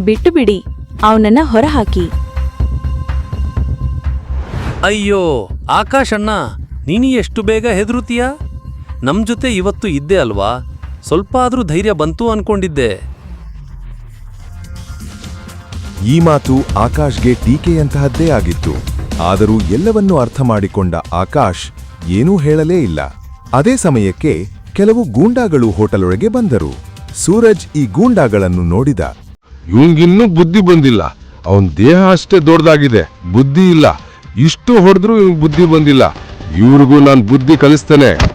ಬಿಟ್ಟು ಬಿಡಿ ಅವನನ್ನ ಹೊರಹಾಕಿ. ಅಯ್ಯೋ ಆಕಾಶ್ ಅಣ್ಣ ನೀನು ಎಷ್ಟು ಬೇಗ ಹೆದರುತ್ತೀಯ? ನಮ್ ಜೊತೆ ಇವತ್ತು ಇದ್ದೆ ಅಲ್ವಾ? ಸ್ವಲ್ಪ ಆದ್ರೂ ಧೈರ್ಯ ಬಂತು ಅನ್ಕೊಂಡಿದ್ದೆ. ಈ ಮಾತು ಆಕಾಶ್ಗೆ ಟೀಕೆಯಂತಹದ್ದೇ ಆಗಿತ್ತು. ಆದರೂ ಎಲ್ಲವನ್ನೂ ಅರ್ಥ ಮಾಡಿಕೊಂಡ ಆಕಾಶ್ ಏನೂ ಹೇಳಲೇ ಇಲ್ಲ. ಅದೇ ಸಮಯಕ್ಕೆ ಕೆಲವು ಗೂಂಡಾಗಳು ಹೋಟಲೊಳಗೆ ಬಂದರು. ಸೂರಜ್ ಈ ಗೂಂಡಾಗಳನ್ನು ನೋಡಿದ. ಇವಂಗಿನ್ನೂ ಬುದ್ಧಿ ಬಂದಿಲ್ಲ. ಅವನ ದೇಹ ಅಷ್ಟೇ ದೊಡ್ಡದಾಗಿದೆ. ಬುದ್ಧಿ ಇಲ್ಲ. ಇಷ್ಟು ಹೊಡೆದ್ರೂ ಇವ್ ಬುದ್ಧಿ ಬಂದಿಲ್ಲ. ಇವ್ರಿಗೂ ನಾನು ಬುದ್ಧಿ ಕಲಿಸ್ತೇನೆ.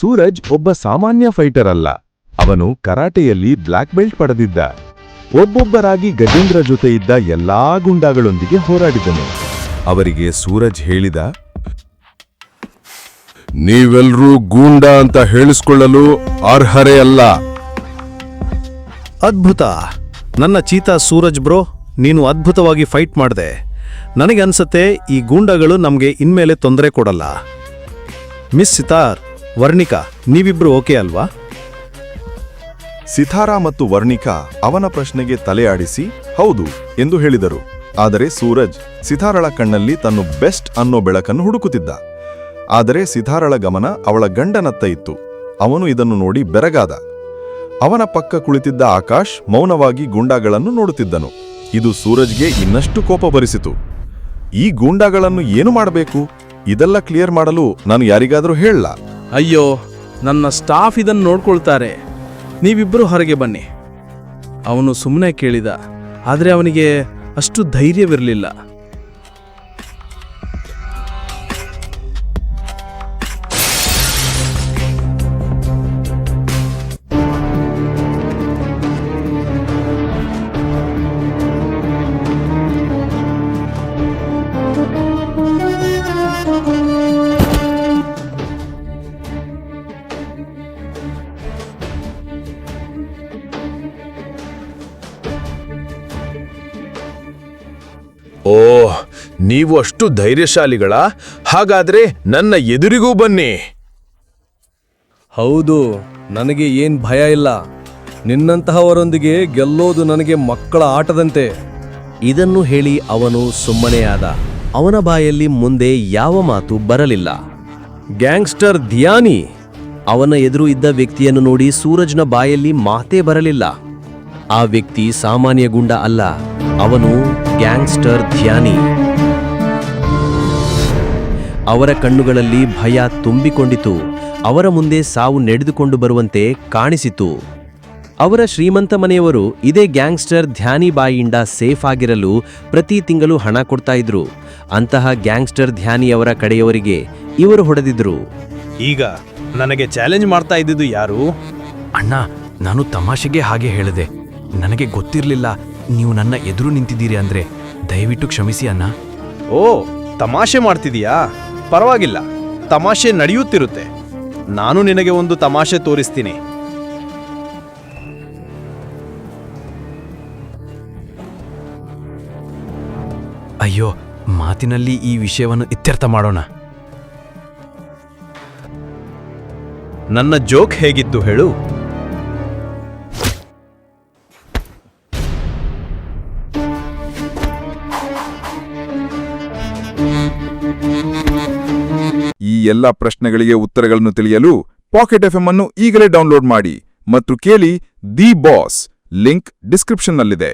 ಸೂರಜ್ ಒಬ್ಬ ಸಾಮಾನ್ಯ ಫೈಟರ್ ಅಲ್ಲ. ಅವನು ಕರಾಟೆಯಲ್ಲಿ ಬ್ಲ್ಯಾಕ್ ಬೆಲ್ಟ್ ಪಡೆದಿದ್ದ. ಒಬ್ಬೊಬ್ಬರಾಗಿ ಗಜೇಂದ್ರ ಜೊತೆ ಇದ್ದ ಎಲ್ಲಾ ಗುಂಡಾಗಳೊಂದಿಗೆ ಹೋರಾಡಿದನು. ಅವರಿಗೆ ಸೂರಜ್ ಹೇಳಿದ ನೀವೆಲ್ಲರೂ ಗೂಂಡ ಅಂತ ಹೇಳಿಸ್ಕೊಳ್ಳಲು ಅರ್ಹರೇ ಅಲ್ಲ. ಅದ್ಭುತ. ನನ್ನ ಚೀತಾ ಸೂರಜ್ ಬ್ರೋ ನೀನು ಅದ್ಭುತವಾಗಿ ಫೈಟ್ ಮಾಡಿದೆ. ನನಗೆ ಅನ್ಸತ್ತೆ ಈ ಗೂಂಡಗಳು ನಮಗೆ ಇನ್ಮೇಲೆ ತೊಂದರೆ ಕೊಡಲ್ಲ. ಮಿಸ್ ಸಿತಾರ್ ವರ್ಣಿಕಾ, ನೀವಿಬ್ರು ಓಕೆ ಅಲ್ವಾ? ಸಿತಾರಾ ಮತ್ತು ವರ್ಣಿಕಾ ಅವನ ಪ್ರಶ್ನೆಗೆ ತಲೆಯಾಡಿಸಿ ಹೌದು ಎಂದು ಹೇಳಿದರು. ಆದರೆ ಸೂರಜ್ ಸಿತಾರಳ ಕಣ್ಣಲ್ಲಿ ತನ್ನ ಬೆಸ್ಟ್ ಅನ್ನೋ ಬೆಳಕನ್ನು ಹುಡುಕುತ್ತಿದ್ದ. ಆದರೆ ಸಿತಾರಳ ಗಮನ ಅವಳ ಗಂಡನತ್ತ ಇತ್ತು. ಅವನು ಇದನ್ನು ನೋಡಿ ಬೆರಗಾದ. ಅವನ ಪಕ್ಕ ಕುಳಿತಿದ್ದ ಆಕಾಶ್ ಮೌನವಾಗಿ ಗೂಂಡಾಗಳನ್ನು ನೋಡುತ್ತಿದ್ದನು. ಇದು ಸೂರಜ್ಗೆ ಇನ್ನಷ್ಟು ಕೋಪ ಬರಿಸಿತು. ಈ ಗೂಂಡಾಗಳನ್ನು ಏನು ಮಾಡಬೇಕು? ಇದೆಲ್ಲ ಕ್ಲಿಯರ್ ಮಾಡಲು ನಾನು ಯಾರಿಗಾದರೂ ಹೇಳಲ್ಲ ಅಯ್ಯೋ, ನನ್ನ ಸ್ಟಾಫ್ ಇದನ್ನು ನೋಡ್ಕೊಳ್ತಾರೆ. ನೀವಿಬ್ಬರು ಹೊರಗೆ ಬನ್ನಿ. ಅವನು ಸುಮ್ಮನೆ ಕೇಳಿದ, ಆದರೆ ಅವನಿಗೆ ಅಷ್ಟು ಧೈರ್ಯವಿರಲಿಲ್ಲ. ಓ ನೀವು ಅಷ್ಟು ಧೈರ್ಯಶಾಲಿಗಳ? ಹಾಗಾದ್ರೆ ನನ್ನ ಎದುರಿಗೂ ಬನ್ನಿ. ಹೌದು, ನನಗೆ ಏನ್ ಭಯ ಇಲ್ಲ. ನಿನ್ನಂತಹವರೊಂದಿಗೆ ಗೆಲ್ಲೋದು ನನಗೆ ಮಕ್ಕಳ ಆಟದಂತೆ. ಇದನ್ನು ಹೇಳಿ ಅವನು ಸುಮ್ಮನೆಯಾದ. ಅವನ ಬಾಯಲ್ಲಿ ಮುಂದೆ ಯಾವ ಮಾತು ಬರಲಿಲ್ಲ. ಗ್ಯಾಂಗ್ಸ್ಟರ್ ಧ್ಯಾನಿ! ಅವನ ಎದುರು ಇದ್ದ ವ್ಯಕ್ತಿಯನ್ನು ನೋಡಿ ಸೂರಜ್ನ ಬಾಯಲ್ಲಿ ಮಾತೇ ಬರಲಿಲ್ಲ. ಆ ವ್ಯಕ್ತಿ ಸಾಮಾನ್ಯ ಗುಂಡ ಅಲ್ಲ. ಅವನು ಗ್ಯಾಂಗ್ಸ್ಟರ್ ಧ್ಯಾನಿ. ಅವರ ಕಣ್ಣುಗಳಲ್ಲಿ ಭಯ ತುಂಬಿಕೊಂಡಿತು. ಅವರ ಮುಂದೆ ಸಾವು ನಡೆದುಕೊಂಡು ಬರುವಂತೆ ಕಾಣಿಸಿತು. ಅವರ ಶ್ರೀಮಂತ ಮನೆಯವರು ಇದೇ ಗ್ಯಾಂಗ್ಸ್ಟರ್ ಧ್ಯಾನಿ ಬಾಯಿಯಿಂದ ಸೇಫ್ ಆಗಿರಲು ಪ್ರತಿ ತಿಂಗಳು ಹಣ ಕೊಡ್ತಾ ಇದ್ರು. ಅಂತಹ ಗ್ಯಾಂಗ್ಸ್ಟರ್ ಧ್ಯಾನಿ ಅವರ ಕಡೆಯವರಿಗೆ ಇವರು ಹೊಡೆದಿದ್ರು. ಈಗ ನನಗೆ ಚಾಲೆಂಜ್ ಮಾಡ್ತಾ ಇದ್ದಿದ್ದು ಯಾರು? ಅಣ್ಣ ನಾನು ತಮಾಷೆಗೆ ಹಾಗೆ ಹೇಳಿದೆ. ನನಗೆ ಗೊತ್ತಿರಲಿಲ್ಲ ನೀವು ನನ್ನ ಎದುರು ನಿಂತಿದ್ದೀರಿ ಅಂದ್ರೆ ದಯವಿಟ್ಟು ಕ್ಷಮಿಸಿ ಅಣ್ಣ. ಓ ತಮಾಷೆ ಮಾಡ್ತಿದೀಯಾ? ಪರವಾಗಿಲ್ಲ. ತಮಾಷೆ ನಡೆಯುತ್ತಿರುತ್ತೆ. ನಾನು ನಿನಗೆ ಒಂದು ತಮಾಷೆ ತೋರಿಸ್ತೀನಿ. ಅಯ್ಯೋ ಮಾತಿನಲ್ಲಿ ಈ ವಿಷಯವನ್ನು ಇತ್ಯರ್ಥ ಮಾಡೋಣ. ನನ್ನ ಜೋಕ್ ಹೇಗಿತ್ತು ಹೇಳು. ಎಲ್ಲ ಪ್ರಶ್ನೆಗಳಿಗೆ ಉತ್ತರಗಳನ್ನು ತಿಳಿಯಲು ಪಾಕೆಟ್ ಎಫ್ಎಂ ಅನ್ನು ಈಗಲೇ ಡೌನ್ಲೋಡ್ ಮಾಡಿ ಮತ್ತು ಕೇಳಿ ದಿ ಬಾಸ್ ಲಿಂಕ್ ಡಿಸ್ಕ್ರಿಪ್ಷನ್ನಲ್ಲಿದೆ